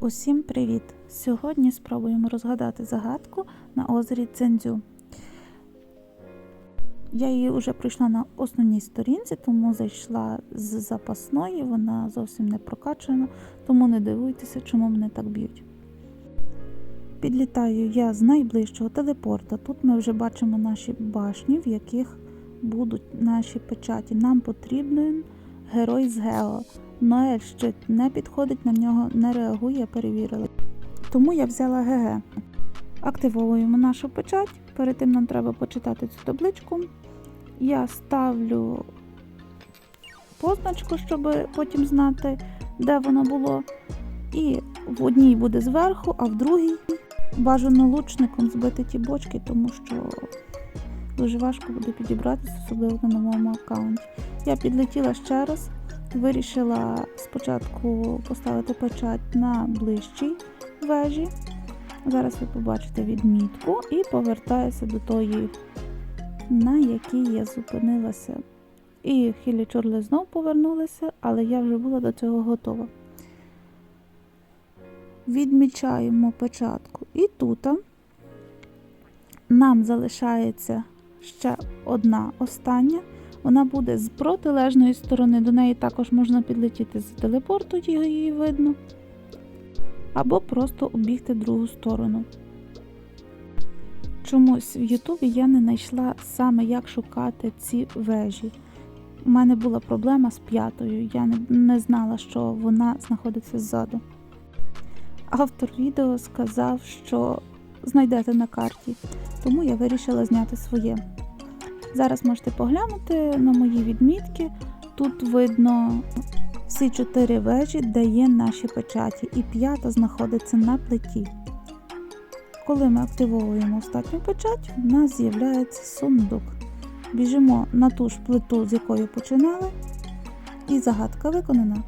Усім привіт! Сьогодні спробуємо розгадати загадку на озері Цендзю. Я її вже пройшла на основній сторінці, тому зайшла з запасної, вона зовсім не прокачана, тому не дивуйтеся, чому мене так б'ють. Підлітаю я з найближчого телепорта. Тут ми вже бачимо наші башні, в яких будуть наші печаті. Нам потрібен герой з Гео. Ноель щит не підходить, на нього не реагує, перевірили. Тому я взяла ГГ. Активовуємо нашу печать. Перед тим нам треба почитати цю табличку. Я ставлю позначку, щоб потім знати, де воно було. І в одній буде зверху, а в другій бажано лучником збити ті бочки, тому що дуже важко буде підібратися, особливо на новому аккаунті. Я підлетіла ще раз, вирішила спочатку поставити печать на ближчій вежі. Зараз ви побачите відмітку і повертаюся до тої, на якій я зупинилася. І хілі чорли знов повернулися, але я вже була до цього готова. Відмічаємо печатку. І тут нам залишається ще одна остання. Вона буде з протилежної сторони. До неї також можна підлетіти з телепорту, її видно. Або просто обігти другу сторону. Чомусь в Ютубі я не знайшла саме, як шукати ці вежі. У мене була проблема з п'ятою. Я не, знала, що вона знаходиться ззаду. Автор відео сказав, що знайдете на карті, тому я вирішила зняти своє. Зараз можете поглянути на мої відмітки. Тут видно всі чотири вежі, де є наші печаті, і п'ята знаходиться на плиті. Коли ми активовуємо остатню печать, в нас з'являється сундук. Біжимо на ту ж плиту, з якої починали, і загадка виконана.